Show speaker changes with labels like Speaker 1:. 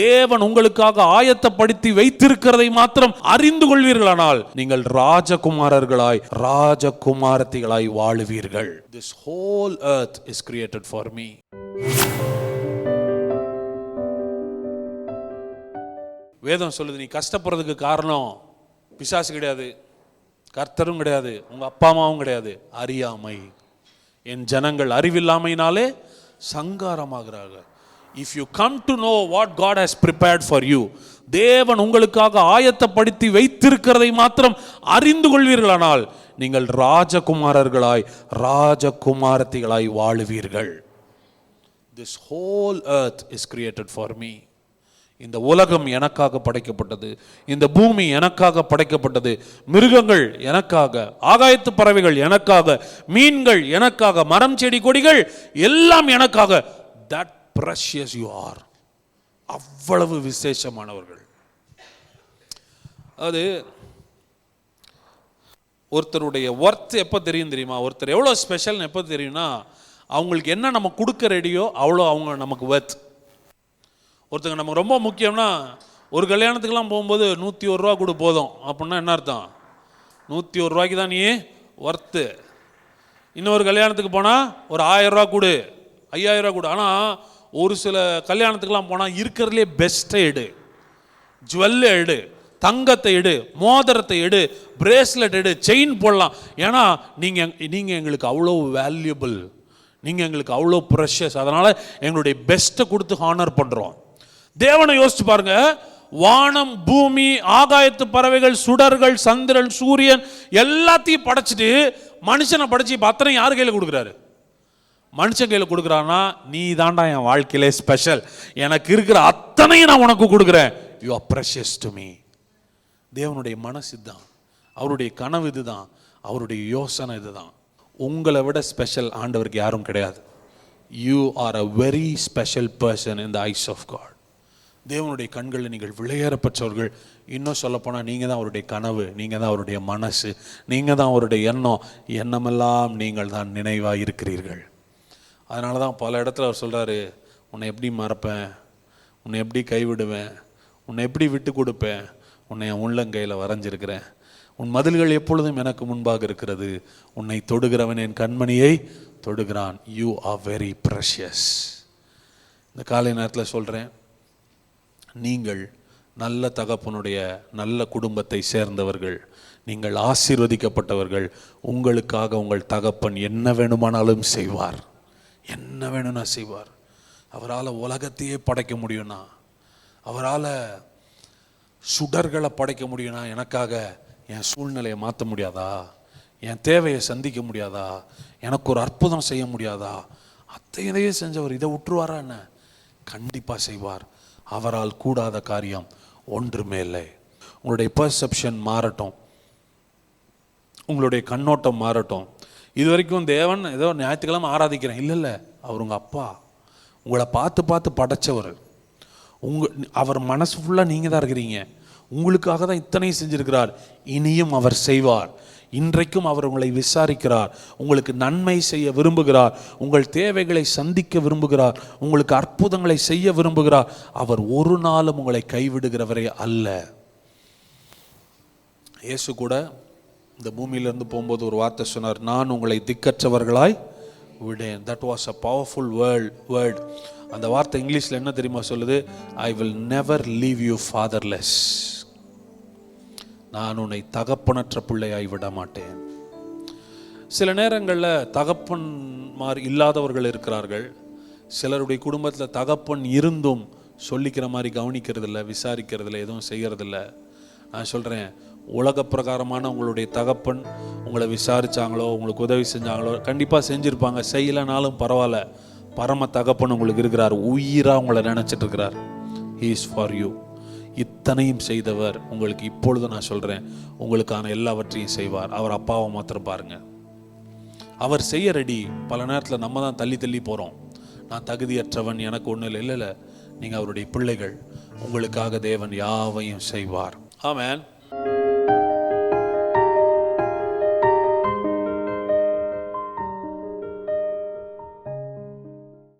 Speaker 1: தேவன் உங்களுக்காக ஆயத்தப்படுத்தி வைத்திருக்கிறதை மாத்திரம் அறிந்து கொள்வீர்களானால் நீங்கள் ராஜகுமாரர்களாய் ராஜகுமாரத்திகளாய் வாழுவீர்கள். This whole earth is created for me வேதம் சொல்லுது நீ கஷ்டப்படுறதுக்கு காரணம் பிசாசு கிடையாது கர்த்தரும் கிடையாது உங்கள் அப்பா அம்மாவும் கிடையாது அறியாமை. என் ஜனங்கள் அறிவில்லாமையினாலே சங்காரமாகிறார்கள். If you come to know what God has prepared for you தேவன் உங்களுக்காக ஆயத்தப்படுத்தி வைத்திருக்கிறதை மாத்திரம் அறிந்து கொள்வீர்களானால் நீங்கள் ராஜகுமாரர்களாய் ராஜகுமாரத்திகளாய் வாழுவீர்கள். This whole earth is created for me இந்த உலகம் எனக்காக படைக்கப்பட்டது. இந்த பூமி எனக்காக படைக்கப்பட்டது. மிருகங்கள் எனக்காக ஆகாயத்து பறவைகள் எனக்காக மீன்கள் எனக்காக மரம் செடி கொடிகள் எல்லாம் எனக்காக. தட் ப்ரஷியஸ் யூ ஆர் அவ்வளவு விசேஷமானவர்கள். அது ஒருத்தருடைய ஒர்த் எப்போ தெரியும் தெரியுமா? ஒருத்தர் எவ்வளோ ஸ்பெஷல்னு எப்போ தெரியும்னா அவங்களுக்கு என்ன நம்ம கொடுக்க ரெடியோ அவ்வளோ அவங்க நமக்கு ஒர்த் ஒருத்தங்க நமக்கு ரொம்ப முக்கியம்னா ஒரு கல்யாணத்துக்கெலாம் போகும்போது நூற்றி ஒரு ரூபா கொடு போதும். அப்படின்னா என்ன அர்த்தம்? நூற்றி ஒரு ரூபாய்க்கு தான் நீ ஒர்த்து இன்னொரு கல்யாணத்துக்கு போனால் ஒரு ஆயிரம் ரூபா கொடு. ஐயாயிரம் ரூபா கொடு. ஆனால் ஒரு சில கல்யாணத்துக்கெல்லாம் போனால் இருக்கிறதுலே பெஸ்ட்டை எடு. ஜுவல்லை எடு. தங்கத்தை எடு. மோதிரத்தை எடு. பிரேஸ்லெட் எடு. செயின் போடலாம். ஏன்னா நீங்கள் நீங்கள் எங்களுக்கு அவ்வளோ வேல்யூபிள் நீங்கள் எங்களுக்கு அவ்வளோ ப்ரெஷஸ் அதனால் எங்களுடைய பெஸ்ட்டை கொடுத்து ஹானர் பண்ணுறோம் தேவனை யோசிச்சு பாருங்கள் வானம் பூமி ஆகாயத்து பறவைகள் சுடர்கள் சந்திரன் சூரியன் எல்லாத்தையும் படைச்சிட்டு மனுஷனை படைச்சி இப்போ அத்தனை யார் கையில் கொடுக்குறாரு? மனுஷன் கையில் கொடுக்குறான்னா நீ தாண்டா என் வாழ்க்கையிலே ஸ்பெஷல் எனக்கு இருக்கிற அத்தனையும் நான் உனக்கு கொடுக்குறேன். You are precious to me தேவனுடைய மனசு இதுதான். அவருடைய கனவு இதுதான். அவருடைய யோசனை இதுதான். உங்களை விட ஸ்பெஷல் ஆண்டவருக்கு யாரும் கிடையாது. You are a very special person in the eyes of God தேவனுடைய கண்களில் நீங்கள் விளையாடப்பட்டவர்கள் இன்னும் சொல்லப்போனால் நீங்கள் தான் அவருடைய கனவு நீங்கள் தான் அவருடைய மனசு நீங்கள் தான் அவருடைய எண்ணம் எண்ணமெல்லாம் நீங்கள் தான் நினைவாக இருக்கிறீர்கள் அதனால தான் பல இடத்துல அவர் சொல்கிறாரு உன்னை எப்படி மறப்பேன்? உன்னை எப்படி கைவிடுவேன்? உன்னை எப்படி விட்டு கொடுப்பேன்? உன்னை என் உள்ளங்கையில் வரைஞ்சிருக்கிறேன். உன் மதில்கள் எப்பொழுதும் எனக்கு முன்பாக இருக்கிறது. உன்னை தொடுகிறவன் என் கண்மணியை தொடுகிறான். யூ ஆர் வெரி ப்ரெஷியஸ் இந்த காலை நேரத்தில் சொல்கிறேன் நீங்கள் நல்ல தகப்பனுடைய நல்ல குடும்பத்தை சேர்ந்தவர்கள் நீங்கள் ஆசீர்வதிக்கப்பட்டவர்கள் உங்களுக்காக உங்கள் தகப்பன் என்ன வேணுமானாலும் செய்வார். என்ன வேணும்னா செய்வார். அவரால் உலகத்தையே படைக்க முடியும்னா அவரால் சுடர்களை படைக்க முடியும்னா எனக்காக என் சூழ்நிலையை மாற்ற முடியாதா? என் தேவையை சந்திக்க முடியாதா? எனக்கு ஒரு அற்புதம் செய்ய முடியாதா? அத்தையதையே செஞ்சவர் இதை விட்டுருவாரா என்ன? கண்டிப்பாக செய்வார். அவரால் கூடாத காரியம் ஒன்றுமே இல்லை. உங்களுடைய பர்செப்ஷன் மாறட்டும். உங்களுடைய கண்ணோட்டம் மாறட்டும். இது வரைக்கும் தேவன் ஏதோ ஞாயிற்றுக்கிழமை ஆராதிக்கிறேன். இல்லை இல்லை அவர் உங்கள் அப்பா. உங்களை பார்த்து பார்த்து படைச்சவர். உங்க அவர் மனசு ஃபுல்லாக நீங்கள் தான் இருக்கிறீங்க. உங்களுக்காக தான் இத்தனையும் செஞ்சுருக்கிறார். இனியும் அவர் செய்வார். இன்றைக்கும் அவர் உங்களை விசாரிக்கிறார். உங்களுக்கு நன்மை செய்ய விரும்புகிறார். உங்கள் தேவைகளை சந்திக்க விரும்புகிறார். உங்களுக்கு அற்புதங்களை செய்ய விரும்புகிறார். அவர் ஒரு நாளும் உங்களை கைவிடுகிறவரே அல்ல. இயேசு கூட இந்த பூமியிலேருந்து போகும்போது ஒரு வார்த்தை சொன்னார் நான் உங்களை திக்கற்றவர்களாய் விடேன். That was a powerful world word அந்த வார்த்தை இங்கிலீஷில் என்ன தெரியுமா சொல்லுது? I will never leave you fatherless நான் உன்னை தகப்பனற்ற பிள்ளையாய் விட மாட்டேன் சில நேரங்களில் தகப்பன் மாதிரி இல்லாதவர்கள் இருக்கிறார்கள். சிலருடைய குடும்பத்தில் தகப்பன் இருந்தும் சொல்லிக்கிற மாதிரி கவனிக்கிறதில்ல விசாரிக்கிறதில்ல எதுவும் செய்யறதில்ல. நான் சொல்கிறேன் உலக பிரகாரமான உங்களுடைய தகப்பன் உங்களை விசாரித்தாங்களோ உங்களுக்கு உதவி செஞ்சாங்களோ கண்டிப்பாக செஞ்சுருப்பாங்க. செய்யலைனாலும் பரவாயில்ல. பரம தகப்பன் உங்களுக்கு இருக்கிறார். உயிராக உங்களை நினச்சிட்டு இருக்கிறார். ஹீ இஸ் ஃபார் யூ இத்தனையும் செய்தவர் உங்களுக்கு இப்பொழுது நான் சொல்கிறேன் உங்களுக்கான எல்லாவற்றையும் செய்வார். அவர் அப்பாவை மாத்திரம் பாருங்க. அவர் செய்ய ரெடி பல நேரத்தில் நம்ம தான் தள்ளி தள்ளி போகிறோம் நான் தகுதியற்றவன் எனக்கு ஒன்றும் இல்லை. இல்லை இல்லை. நீங்கள் அவருடைய பிள்ளைகள். உங்களுக்காக தேவன் யாவையும் செய்வார். ஆமேன்.